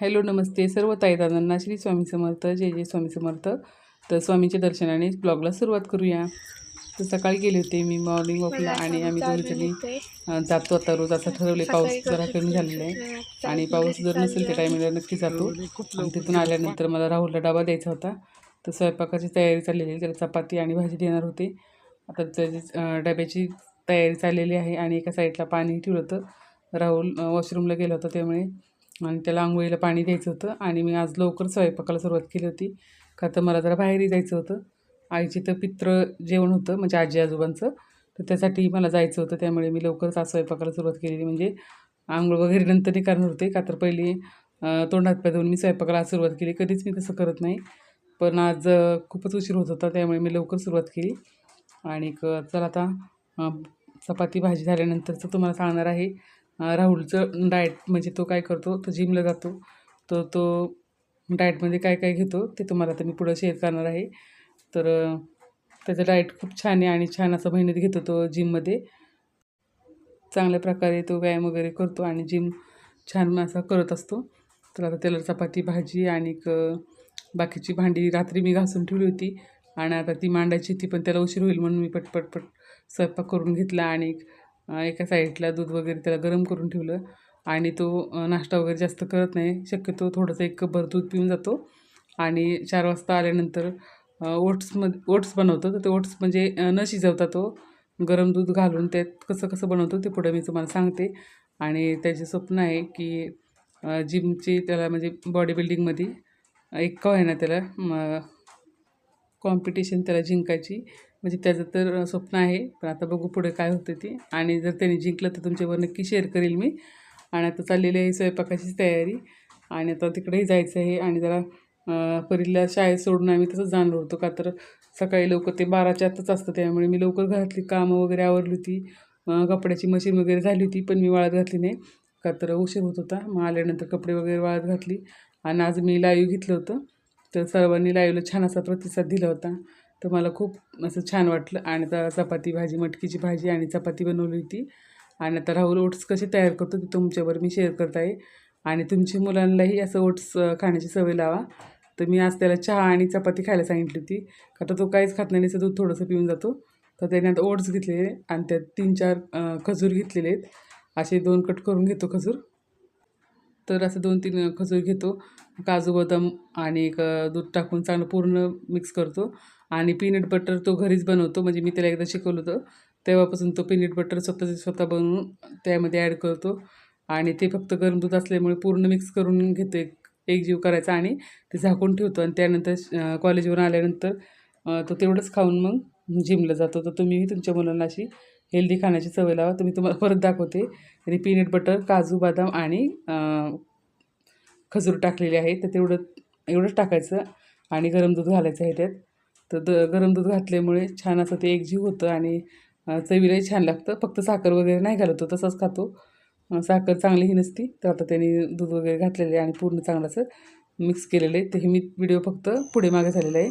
Hello नमस्ते. सर्व ताईदादांना श्री स्वामी समर्थ जय जय स्वामी समर्थ. तर स्वामीच्या दर्शनाने ब्लॉगला सुरुवात करूया. तर सकाळी गेले होते मी मॉर्निंग वॉकला आणि आम्ही दोघीजणी जातो आता रोज. असं ठरवले पाऊस जरा कमी झालेला आहे. आणि पाऊस जर नसेल त्या टायमिंगला नक्की जातो. आणि तिथून आल्यानंतर मला राहुलला डबा द्यायचा होता. तर स्वयंपाकाची तयारी चाललेली आहे. त्याला चपाती आणि भाजी देणार होते. आता त्याची डब्याची तयारी चाललेली आहे आणि एका साईडला पाणी ठेवलं होतं. राहुल वॉशरूमला गेला होता त्यामुळे आणि त्याला आंघोळीला पाणी द्यायचं होतं. आणि मी आज लवकर स्वयंपाकाला सुरुवात केली होती. का तर मला जरा बाहेरही जायचं होतं. आईची तर पित्र जेवण होतं म्हणजे आजी आजोबांचं. तर त्यासाठी मला जायचं होतं. त्यामुळे मी लवकरच आज स्वयंपाकाला सुरुवात केलेली. म्हणजे आंघोळ वगैरे नंतर नाही करणार होते. का तर पहिली तोंडात पाय धुवून मी स्वयंपाकाला आज सुरुवात केली. कधीच मी तसं करत नाही. पण आज खूपच उशीर होत होता. त्यामुळे मी लवकर सुरुवात केली. आणि चला आता चपाती भाजी झाल्यानंतरचं तुम्हाला सांगणार आहे. राहुलचं डाएट म्हणजे तो काय करतो तो जिमला जातो. तर तो डाएटमध्ये काय काय घेतो ते तुम्हाला आता मी पुढं शेअर करणार आहे. तर त्याचं डाएट खूप छान आहे आणि छान असं मेहनत घेतो तो जिममध्ये चांगल्या प्रकारे तो व्यायाम वगैरे करतो आणि जिम छान असा करत असतो. तर आता त्याला चपाती भाजी आणि बाकीची भांडी रात्री मी घासून ठेवली होती. आणि आता ती मांडायची ती पण त्याला उशीर होईल म्हणून मी पटपट पट स्वयंपाक करून घेतला आणि एका साईडला दूध वगैरे त्याला गरम करून ठेवलं. आणि तो नाश्ता वगैरे जास्त करत नाही. शक्यतो थोडंसं एक कपभर दूध पिऊन जातो. आणि चार वाजता आल्यानंतर ओट्समध्ये ओट्स बनवतो. तर ते ओट्स म्हणजे न शिजवता तो गरम दूध घालून त्यात कसं कसं बनवतो ते पुढं मी तुम्हाला सांगते. आणि त्याचे स्वप्न आहे की जिमची त्याला म्हणजे बॉडी बिल्डिंगमध्ये एक का ना त्याला कॉम्पिटिशन त्याला जिंकायची. म्हणजे त्याचं तर स्वप्न आहे. पण आता बघू पुढे काय होतं ते. आणि जर त्याने जिंकलं तर तुमच्यावर नक्की शेअर करेल मी. आणि आता चाललेली आहे स्वयंपाकाची तयारी. आणि आता तिकडेही जायचं आहे. आणि जरा परीला शाळेत सोडून आम्ही तसंच जाणार होतो. का तर सकाळी लवकर ते बाराच्या आतच असतं. त्यामुळे मी लवकर घरातली कामं वगैरे आवरली होती. कपड्याची मशीन वगैरे झाली होती. पण मी वाळत घातली नाही. का तर उशीर होत होता. मग आल्यानंतर कपडे वगैरे वाळत घातली. आणि आज मी लाईव्ह घेतलं होतं. तर सर्वांनी लाईव्हला छान असा प्रतिसाद दिला होता. तर मला खूप असं छान वाटलं. आणि आता चपाती भाजी मटकीची भाजी आणि चपाती बनवली होती. आणि आता राहुल ओट्स कसे तयार करतो ते तुमच्यावर मी शेअर करत आहे. आणि तुमच्या मुलांनाही असं ओट्स खाण्याची सवय लावा. तर मी आज त्याला चहा आणि चपाती खायला सांगितली होती. का तर तो काहीच खात नाही असं दूध थोडंसं पिऊन जातो. तर त्याने आता ओट्स घेतलेले आणि त्यात तीन चार खजूर घेतलेले आहेत. असे दोन कट करून घेतो खजूर. तर असं दोन तीन खजूर घेतो काजू बदाम आणि एक दूध टाकून चांगलं पूर्ण मिक्स करतो. आणि पीनट बटर तो घरीच बनवतो. म्हणजे मी त्याला एकदा शिकवलं होतं. तेव्हापासून तो पीनट बटर स्वतःचे स्वतः बनवून त्यामध्ये ॲड करतो. आणि ते फक्त गरम दूध असल्यामुळे पूर्ण मिक्स करून घेतो. एक एकजीव करायचा आणि ते झाकून ठेवतो. आणि त्यानंतर कॉलेजवरून आल्यानंतर तो तेवढंच खाऊन मग जिमला जातो. तर तुम्हीही तुमच्या मुलांना अशी हेल्दी खाण्याची सवय लावा. तुम्ही तुम्हाला परत दाखवते. आणि पीनट बटर काजू बदाम आणि खजूर टाकलेले आहे तर तेवढं एवढंच टाकायचं आणि गरम दूध घालायचं आहे त्यात. तर द गरम दूध घातल्यामुळे छान असं ते एकजीव होतं आणि चवीलाही छान लागतं. फक्त साखर वगैरे नाही घालतो तसंच खातो. साखर चांगलीही नसती. तर आता त्यांनी दूध वगैरे घातलेलं आहे आणि पूर्ण चांगलं असं मिक्स केलेलं आहे. तर हे मी व्हिडिओ फक्त पुढे मागे झालेला आहे.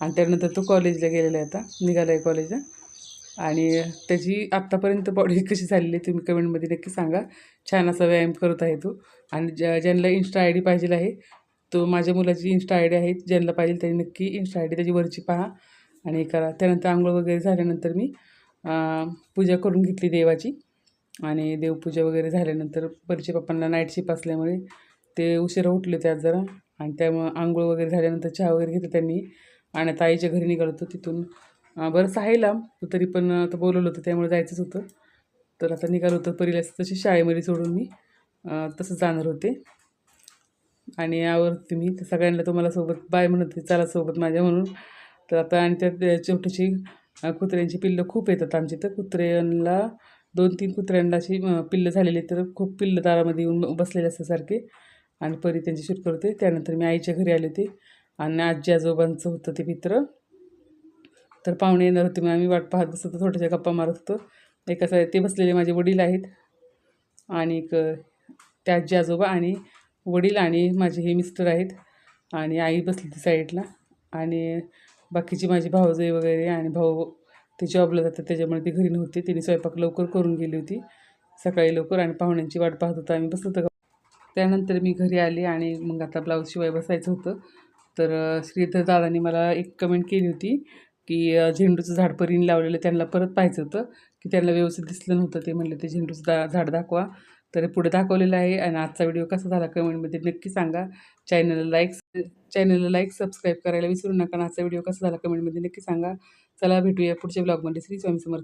आणि त्यानंतर तो कॉलेजला गेलेला आहे आता. निघाला आहे कॉलेजला. आणि त्याची आत्तापर्यंत बॉडी कशी झालेली आहे तुम्ही कमेंटमध्ये नक्की सांगा. छान असा व्यायाम करत आहे तो. आणि ज्या ज्यांना इन्स्टा आय डी पाहिजे आहे तो माझ्या मुलाची इन्स्टा आय डी आहे. ज्यांना पाहिजे त्यांनी नक्की इन्स्टा आय डी त्याची वरची पहा. आणि करा. त्यानंतर आंघोळ वगैरे झाल्यानंतर मी पूजा करून घेतली देवाची. आणि देवपूजा वगैरे झाल्यानंतर परिचय पप्पांना नाईट शिप असल्यामुळे ते उशिरा उठले होते जरा. आणि त्यामुळं आंघोळ वगैरे झाल्यानंतर चहा वगैरे घेतलं त्यांनी. आणि आता आईच्या घरी निघालो होतो. तिथून बरं सहायला तरी पण आता बोलवलं होतं त्यामुळे जायचंच होतं. तर आता निघालो होतं परीला तशी शाळेमध्ये सोडून मी. तसं जाणार होते. आणि यावर तुम्ही तर सगळ्यांना तुम्हाला सोबत बाय म्हणत होते चला सोबत माझ्या म्हणून. तर आता आणि त्यात छोटीशी कुत्र्यांची पिल्लं खूप येतात आमची तर. कुत्र्यांना दोन तीन कुत्र्यांना अशी पिल्लं झालेली तर खूप पिल्लं दारामध्ये येऊन बसलेले असतात सारखे. आणि परी त्यांची शूट करते. त्यानंतर मी आईच्या घरी आले होते. आणि आजी आजोबांचं होतं ते मित्र. तर पाहुणे येणार होते मग आम्ही वाट पाहत बसत होतो थोड्याशा गप्पा मारत होतो. एका साईड ते बसलेले माझे वडील आहेत आणि त्या आजी आजोबा आणि वडील आणि माझे हे मिस्टर आहेत आणि आई बसली ती साईडला आणि बाकीची माझी भावजई वगैरे आणि भाऊ ते जॉबला जातात त्याच्यामुळे ती घरी नव्हती. तिने स्वयंपाक लवकर करून गेली होती सकाळी लवकर आणि पाहुण्यांची वाट पाहत होता. आम्ही बसत होतो. त्यानंतर मी घरी आले आणि मग आता ब्लाऊज शिवाय बसायचं होतं. तर श्रीधर दादांनी मला एक कमेंट केली होती की झेंडूचं झाड परीने लावलेलं त्यांना परत पाहायचं होतं की त्यांना व्यवस्थित दिसलं नव्हतं ते म्हणलं ते झेंडूचं दा झाड दाखवा. तर पुढे दाखवलेलं आहे आणि आजचा व्हिडिओ कसा झाला कमेंटमध्ये नक्की सांगा. चॅनलला लाईक चॅनलला लाईक सबस्क्राईब करायला विसरू नका आजचा व्हिडिओ कसा झाला कमेंटमध्ये नक्की सांगा. चला भेटूया पुढच्या ब्लॉगमध्ये. श्री स्वामी समर्थ.